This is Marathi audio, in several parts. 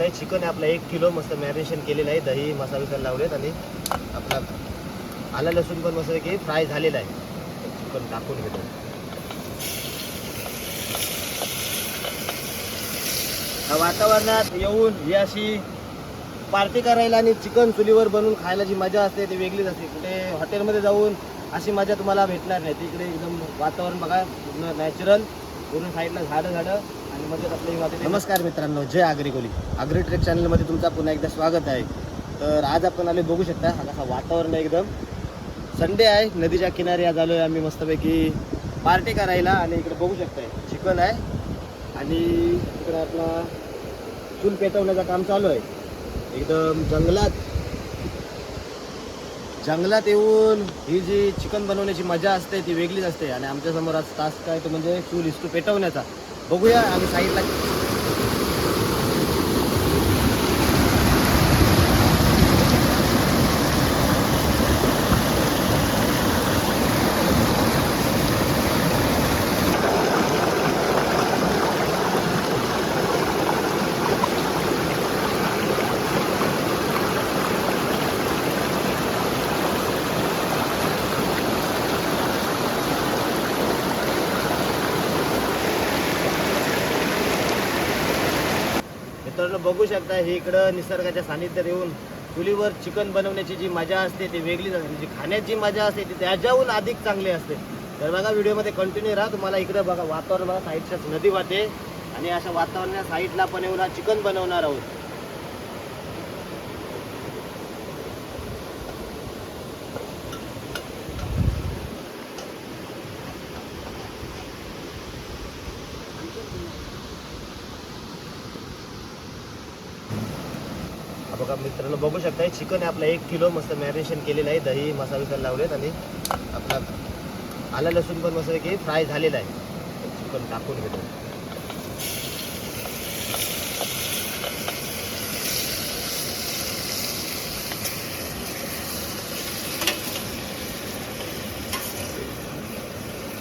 आहे चिकन आहे आपलं एक किलो मस्त मॅरिनेशन केलेलं आहे. दही मसाला बिसाला लावलेत आणि आपला आला लसूण पण मस्त की फ्राय झालेला आहे. चिकन टाकून घेतो. वातावरणात येऊन ही अशी पार्टी करायला आणि चिकन चुलीवर बनवून खायला जी मजा असते ती वेगळीच असते. कुठे हॉटेलमध्ये जाऊन अशी मजा तुम्हाला भेटणार नाही. तिकडे एकदम वातावरण बघा पूर्ण नॅचरल पूर्ण साईडला झाडं झाडं नमस्कार मित्रांनो जय आगरी कोली. आगरी ट्रेक चॅनलमध्ये तुमचा पुन्हा एकदा स्वागत आहे. तर आज आपण आले बघू शकता हा कसा वातावरण आहे एकदम. संडे आहे नदीच्या किनारी आज आलो आहे आम्ही मस्तपैकी. पार्टी करायला आणि इकडे बघू शकताय चिकन आहे. आणि इकडे आपला चूल पेटवण्याचं काम चालू आहे. एकदम जंगलात. जंगलात येऊन ही जी चिकन बनवण्याची मजा असते ती वेगळीच असते. आणि आमच्यासमोर आज तास काय तो म्हणजे चूल इस्तू पेटवण्याचा. बघूया आम्ही साईडला तर बघू शकता हे इकडं निसर्गाच्या सानिध्यात येऊन चुलीवर चिकन बनवण्याची जी मजा असते ती वेगळीच असते. जी खाण्याची जी मजा असते ती त्याच्याहून अधिक चांगली असते. तर बघा व्हिडिओमध्ये कंटिन्यू राहा. तुम्हाला इकडे बघा वातावरण बघा साईडच्याच नदी वाटे आणि अशा वातावरणाच्या साईडला पण येऊन आज चिकन बनवणार आहोत. बघा मित्रांनो बघू शकता चिकन आहे आपलं एक किलो मस्त मॅरिनेशन केलेलं आहे दही मसाला बिसाला लावलेत आणि आपला आला लसूण पण मस्त की फ्राय झालेला आहे. चिकन टाकून घेतो.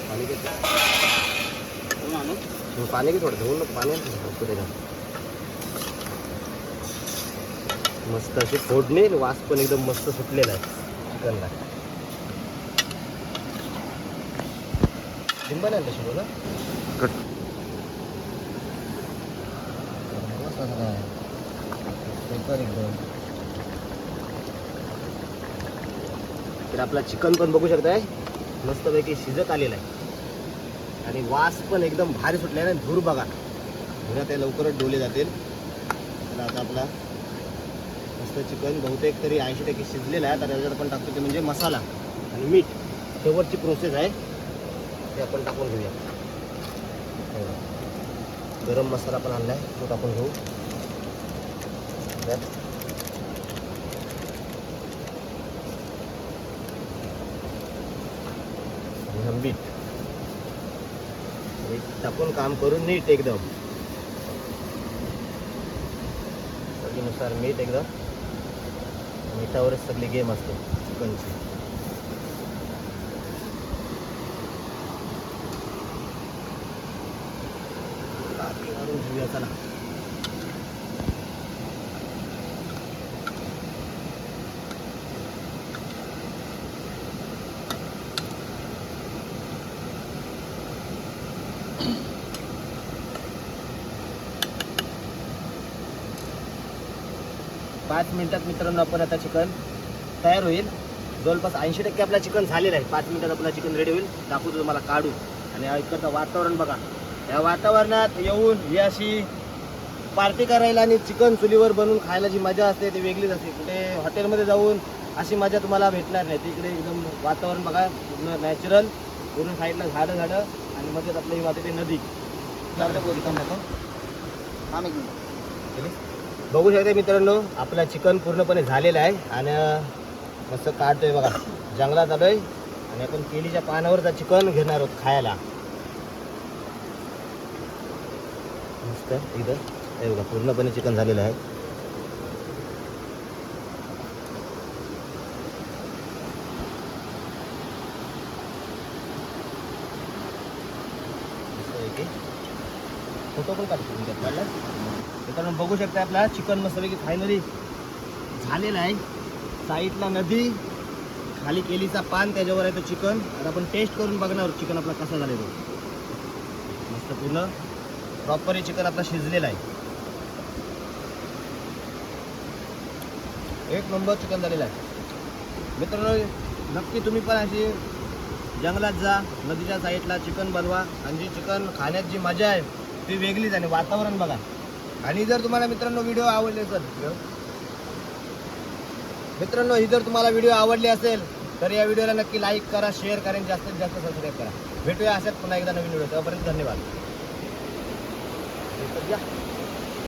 पाणी घेतो पाणी घे थोडं धुवून पाणी आण थोडं, भरपूर आहे ना. मस्त अशी फोडणी वास पण एकदम मस्त सुटलेला आहे चिकनला. लिंबा नाही तशी बोला कट. तर आपला चिकन पण बघू शकताय. मस्तपैकी शिजत आलेला आहे. आणि वास पण एकदम भारी सुटला आहे. ना धूर बघा. धुरात ते लवकरच डोले जातील. तर आता आपला मस्त चिकन बहुतेक तरी ऐंशी टक्के शिजलेलं आहे. तर त्याच्यात आपण टाकतो ते म्हणजे मसाला आणि मीठ. शेवटची प्रोसेस आहे. ते आपण टाकून घेऊया. गरम मसाला पण आणला आहे तो टाकून घेऊ. त्यात. मीठ. टाकून काम करून नीट एकदम. चवीनुसार मीठ एकदम. मिठावरच सगळी गेम असते. चिकनची घेऊया चला पाच मिनिटात मित्रांनो आपण आता चिकन तयार होईल. जवळपास ऐंशी टक्के आपला चिकन झालेलं आहे. पाच मिनिटात आपला चिकन रेडी होईल. दाखवतो तुम्हाला काढू आणि हा इकडचं वातावरण बघा. या वातावरणात येऊन ही अशी पार्टी करायला आणि चिकन चुलीवर बनवून खायला जी मजा असते ती वेगळीच असते. कुठे हॉटेलमध्ये जाऊन अशी मजा तुम्हाला भेटणार नाही. तिकडे एकदम वातावरण बघा पूर्ण नॅचरल पूर्ण साईडला झाडं झाडं. आणि मध्येच आपलं ही वाटते नदी. बघू शकता मित्रांनो आपला चिकन पूर्णपणे झालेलं आहे आणि मस्त काढतोय बघा. जंगलात आलोय आणि आपण केलीच्या पानावरचा चिकन घेणार आहोत खायला. मस्त इथं. हे बघा पूर्णपणे चिकन झालेलं आहे. फोटो पण काढतो मित्रांनो बघू शकता आपला चिकन मस्तपैकी फायनली झालेला आहे. साईडला नदी खाली केलीचा पान त्याच्यावर आहे तो चिकन. आता आपण टेस्ट करून बघणार चिकन आपला कसा झालेला मस्त पूर्ण प्रॉपर चिकन आपला शिजलेला आहे. एक नंबर चिकन झालेला आहे. मित्रांनो नक्की तुम्ही पण अशी जंगलात जा नदीच्या साईडला चिकन बनवा. आणि जी चिकन खाण्यात जी मजा आहे ती वेगळीच आणि वातावरण बघा. आणि जर तुम्हाला मित्रांनो व्हिडिओ आवडले तर मित्रांनो ही जर तुम्हाला व्हिडिओ आवडली असेल तर या व्हिडिओला नक्की लाईक करा शेअर करा आणि जास्तीत जास्त सबस्क्राईब करा. भेटूया अशाच पुन्हा एकदा नवीन व्हिडिओ तोपर्यंत धन्यवाद.